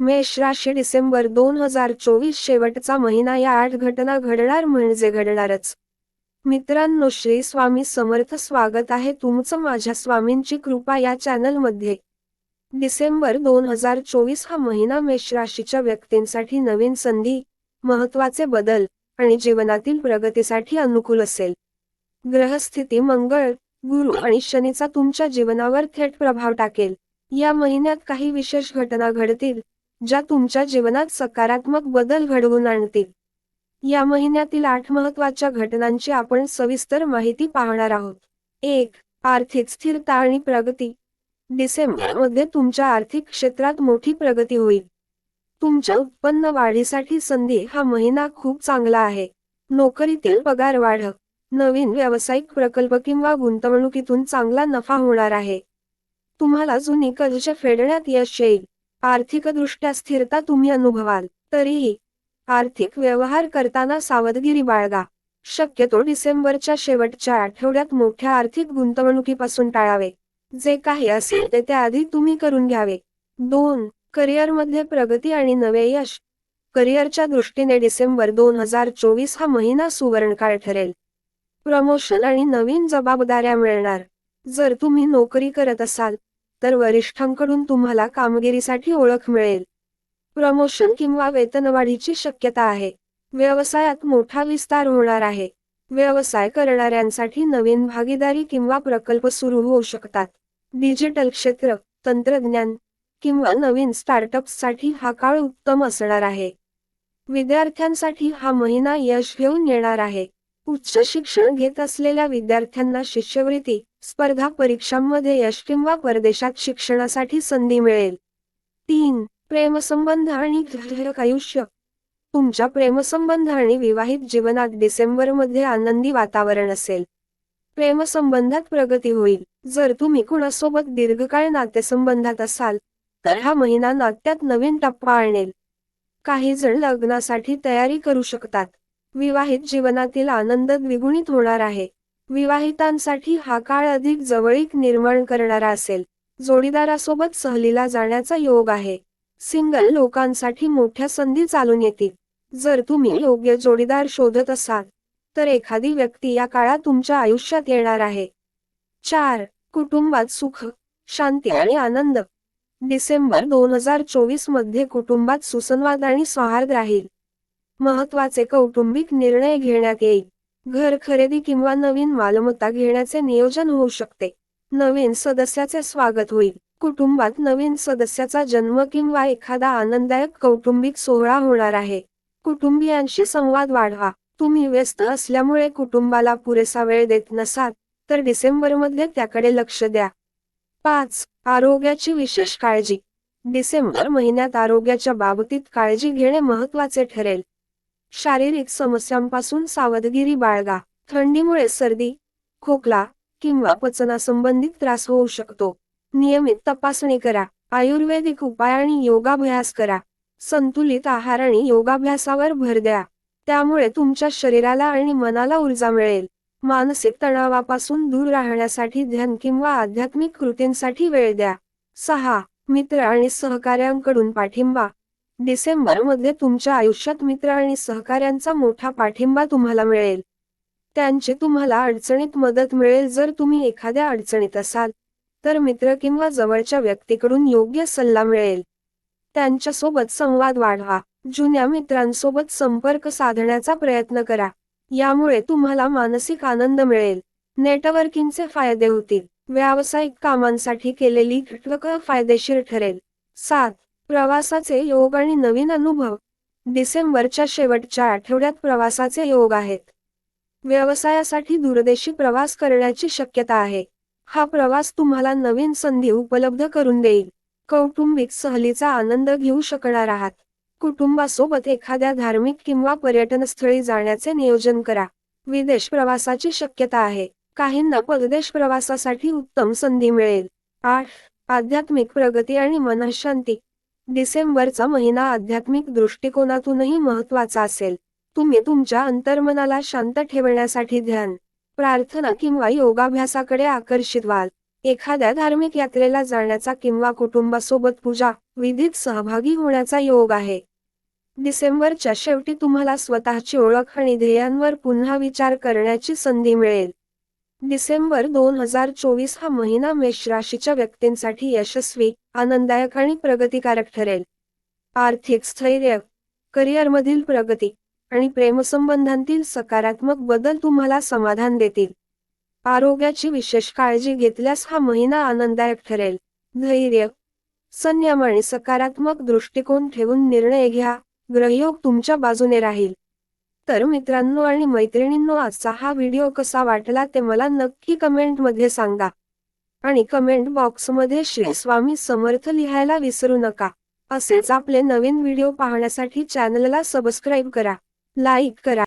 मेष राशी डिसेंबर दोन हजार चोवीस शेवटचा महिना या आठ घटना घडणार म्हणजे घडणारच. मित्रांनो श्री स्वामी समर्थ स्वागत आहे तुमचं माझ्या स्वामींची कृपा या चॅनलमध्ये. डिसेंबर दोन हजार चोवीस हा महिना मेष राशीच्या व्यक्तींसाठी नवीन संधी महत्त्वाचे बदल आणि जीवनातील प्रगतीसाठी अनुकूल असेल. ग्रहस्थिती मंगळ गुरु आणि शनीचा तुमच्या जीवनावर थेट प्रभाव टाकेल. या महिन्यात काही विशेष घटना घडतील ज्या तुमच्या जीवनात सकारात्मक बदल घडवून आणतील. या महिन्यातील आठ महत्त्वाच्या घटनांची आपण सविस्तर माहिती पाहणार आहोत. एक आर्थिक स्थिरता आणि प्रगती. डिसेंबरमध्ये तुमच्या आर्थिक क्षेत्रात मोठी प्रगती होईल. तुमच्या उत्पन्न वाढीसाठी संधी हा महिना खूप चांगला आहे. नोकरीतील पगार वाढ नवीन व्यावसायिक प्रकल्प किंवा गुंतवणुकीतून चांगला नफा होणार आहे. तुम्हाला जुनी कर्ज फेडण्यात यश येईल. आर्थिकदृष्ट्या स्थिरता तुम्ही अनुभवाल तरीही आर्थिक व्यवहार करताना सावधगिरी बाळगा. शक्यतो डिसेंबरच्या शेवटच्या आठवड्यात मोठ्या आर्थिक गुंतवणुकीपासून टाळावे. जे काही असेल ते त्याआधी तुम्ही करून घ्यावे. दोन करिअरमध्ये प्रगती आणि नवे यश. करिअरच्या दृष्टीने डिसेंबर दोन हजार चोवीस हा महिना सुवर्णकाळ ठरेल. प्रमोशन आणि नवीन जबाबदाऱ्या मिळणार. जर तुम्ही नोकरी करत असाल तर वरिष्ठांकडून तुम्हाला कामगिरीसाठी ओळख मिळेल. प्रमोशन किंवा वेतनवाढीची शक्यता आहे. व्यवसायात मोठा विस्तार होणार आहे. व्यवसाय करणाऱ्यांसाठी नवीन भागीदारी किंवा प्रकल्प सुरू होऊ शकतात. डिजिटल क्षेत्र तंत्रज्ञान किंवा नवीन स्टार्टअप्ससाठी हा काळ उत्तम असणार आहे. विद्यार्थ्यांसाठी हा महिना यश घेऊन येणार आहे. उच्च शिक्षण घेत असलेल्या विद्यार्थ्यांना शिष्यवृत्ती स्पर्धा परीक्षांमध्ये यश किंवा परदेशात शिक्षणासाठी संधी मिळेल. तीन प्रेमसंबंध आणि आयुष्य. तुमच्या प्रेमसंबंध आणि विवाहित जीवनात डिसेंबरमध्ये आनंदी वातावरण असेल. प्रेमसंबंधात प्रगती होईल. जर तुम्ही कुणासोबत दीर्घकाळ नातेसंबंधात असाल तर हा महिना नात्यात नवीन टप्पा आणेल. काही जण लग्नासाठी तयारी करू शकतात. विवाहित जीवनातील आनंद द्विगुणित होणार आहे. विवाहितांसाठी हा काळ अधिक जवळीक निर्माण करणारा असेल. जोडीदारासोबत सहलीला जाण्याचा योग आहे. सिंगल लोकांसाठी मोठ्या संधी चालून येतील. जर तुम्ही योग्य जोडीदार शोधत असाल तर एखादी व्यक्ती या काळात तुमच्या आयुष्यात येणार आहे. चार कुटुंबात सुख शांती आणि आनंद. डिसेंबर दोन हजार चोवीसमध्ये कुटुंबात सुसंवाद आणि सौहार्द राहील. महत्त्वाचे कौटुंबिक निर्णय घेण्यात येईल. घर खरेदी किंवा नवीन मालमत्ता घेण्याचे नियोजन होऊ शकते. नवीन सदस्याचे स्वागत होईल. कुटुंबात नवीन सदस्याचा जन्म किंवा एखादा आनंददायक कौटुंबिक सोहळा होणार आहे. कुटुंबियांशी संवाद वाढवा. तुम्ही व्यस्त असल्यामुळे कुटुंबाला पुरेसा वेळ देत नसाल तर डिसेंबरमध्ये त्याकडे लक्ष द्या. पाच. आरोग्याची विशेष काळजी. डिसेंबर महिन्यात आरोग्याच्या बाबतीत काळजी घेणे महत्त्वाचे ठरेल. शारीरिक समस्यांपासून सावधगिरी बाळगा. थंडीमुळे सर्दी खोकला किंवा पचनासंबंधित त्रास होऊ शकतो. नियमित तपासणी करा. आयुर्वेदिक उपाय आणि योगाभ्यास करा. संतुलित आहार आणि योगाभ्यासावर भर द्या. त्यामुळे तुमच्या शरीराला आणि मनाला ऊर्जा मिळेल. मानसिक तणावापासून दूर राहण्यासाठी ध्यान किंवा आध्यात्मिक कृतींसाठी वेळ द्या. सहा. मित्र आणि सहकाऱ्यांकडून पाठिंबा. डिसेंबरमध्ये तुमच्या आयुष्यात मित्र आणि सहकाऱ्यांचा मोठा पाठिंबा तुम्हाला मिळेल. त्यांची तुम्हाला अडचणीत मदत मिळेल. जर तुम्ही एखाद्या अडचणीत असाल तर मित्र किंवा जवळच्या व्यक्तीकडून योग्य सल्ला मिळेल. त्यांच्यासोबत संवाद वाढवा. जुन्या मित्रांसोबत संपर्क साधण्याचा प्रयत्न करा. यामुळे तुम्हाला मानसिक आनंद मिळेल. नेटवर्किंगचे फायदे होतील. व्यावसायिक कामांसाठी केलेली घटक फायदेशीर ठरेल. सात. प्रवासाचे योग आणि नवीन अनुभव. डिसेंबरच्या शेवटच्या आठवड्यात प्रवासाचे योग आहेत. व्यवसायासाठी दूरदेशी प्रवास करण्याची शक्यता आहे. हा प्रवास तुम्हाला नवीन संधी उपलब्ध करून देईल. कौटुंबिक सहलीचा आनंद घेऊ शकणार आहात. कुटुंबासोबत एखाद्या धार्मिक किंवा पर्यटनस्थळी जाण्याचे नियोजन करा. विदेश प्रवासाची शक्यता आहे. काहींना परदेश प्रवासासाठी उत्तम संधी मिळेल. आठ. आध्यात्मिक प्रगती आणि मनशांती. डिसेंबरचा महिना आध्यात्मिक दृष्टिकोनातूनही महत्त्वाचा असेल. तुम्ही तुमच्या अंतर्मनाला शांत ठेवण्यासाठी ध्यान प्रार्थना किंवा योगाभ्यासाकडे आकर्षित व्हाल. एखाद्या धार्मिक यात्रेला जाण्याचा किंवा कुटुंबासोबत पूजा विधीत सहभागी होण्याचा योग आहे. डिसेंबरच्या शेवटी तुम्हाला स्वतःची ओळख आणि ध्येयांवर पुन्हा विचार करण्याची संधी मिळेल. डिसेंबर दोन हजार चोवीस हा महिना मेष राशीच्या व्यक्तींसाठी यशस्वी आनंददायक आणि प्रगतिकारक ठरेल. आर्थिक स्थैर्य करिअरमधील प्रगती आणि प्रेमसंबंधांतील सकारात्मक बदल तुम्हाला समाधान देतील. आरोग्याची विशेष काळजी घेतल्यास हा महिना आनंददायक ठरेल. धैर्य संयम आणि सकारात्मक दृष्टिकोन ठेवून निर्णय घ्या. ग्रहयोग तुमच्या बाजूने राहील. तर मित्रांनो आणि मैत्रिणींनो आजचा हा व्हिडिओ कसा वाटला ते मला नक्की कमेंटमध्ये सांगा. आणि कमेंट बॉक्समध्ये श्री स्वामी समर्थ लिहायला विसरू नका. असेच आपले नवीन व्हिडिओ पाहण्यासाठी चॅनलला सबस्क्राईब करा. लाईक करा.